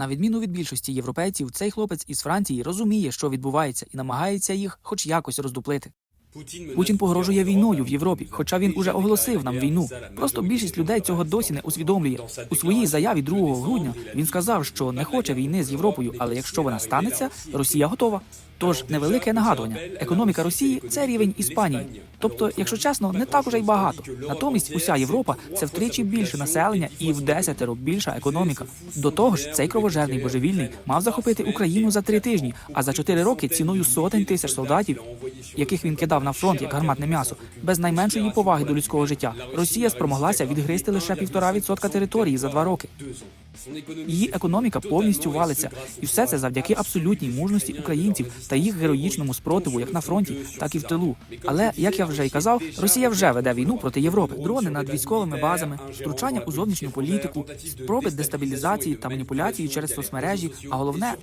На відміну від більшості європейців, цей хлопець із Франції розуміє, що відбувається, і намагається їх хоч якось роздуплити. Путін погрожує війною в Європі, хоча він уже оголосив нам війну. Просто більшість людей цього досі не усвідомлює. У своїй заяві 2 грудня він сказав, що не хоче війни з Європою, але якщо вона станеться, Росія готова. Тож невелике нагадування: економіка Росії це рівень Іспанії. Тобто, якщо чесно, не так уже й багато. Натомість уся Європа це втричі більше населення і в десятеро більша економіка. До того ж, цей кровожерний божевільний мав захопити Україну за три тижні, а за чотири роки ціною сотень тисяч солдатів, яких він кидав на фронт як гарматне м'ясо, без найменшої поваги до людського життя. Росія спромоглася відгризти лише півтора відсотка території за два роки. Її економіка повністю валиться, і все це завдяки абсолютній мужності українців та їх героїчному спротиву, як на фронті, так і в тилу. Але як я вже й казав, Росія вже веде війну проти Європи. Дрони над військовими базами, втручання у зовнішню політику, спроби дестабілізації та маніпуляції через соцмережі. А головне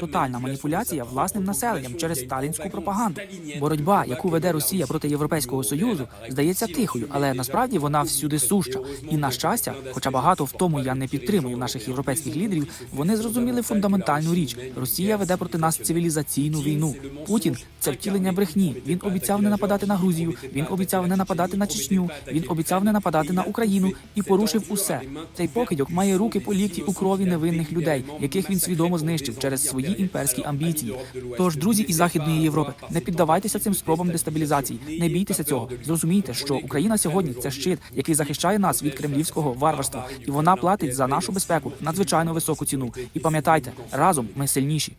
тотальна маніпуляція власним населенням через сталінську пропаганду. Боротьба, яку веде Росія проти Європейського союзу, здається тихою, але насправді вона всюди суща. І на щастя, хоча багато в тому я не підтримую наших європейських лідерів, вони зрозуміли фундаментальну річ: Росія веде проти нас цивілізаційну війну. Путін це втілення брехні. Він обіцяв не нападати на Грузію. Він обіцяв не нападати на Чечню. Він обіцяв не нападати на Україну і порушив усе. Цей покидьок має руки по лікті у крові невинних людей, яких він свідомо знищив через свої імперські амбіції. Тож, друзі із західної Європи, не піддавайтеся цим спробам дестабілізації. Не бійтеся цього. Зрозумійте, що Україна сьогодні це щит, який захищає нас від кремлівського варварства, і вона платить за нашу безпеку надзвичайно високу ціну. І пам'ятайте, разом ми сильніші.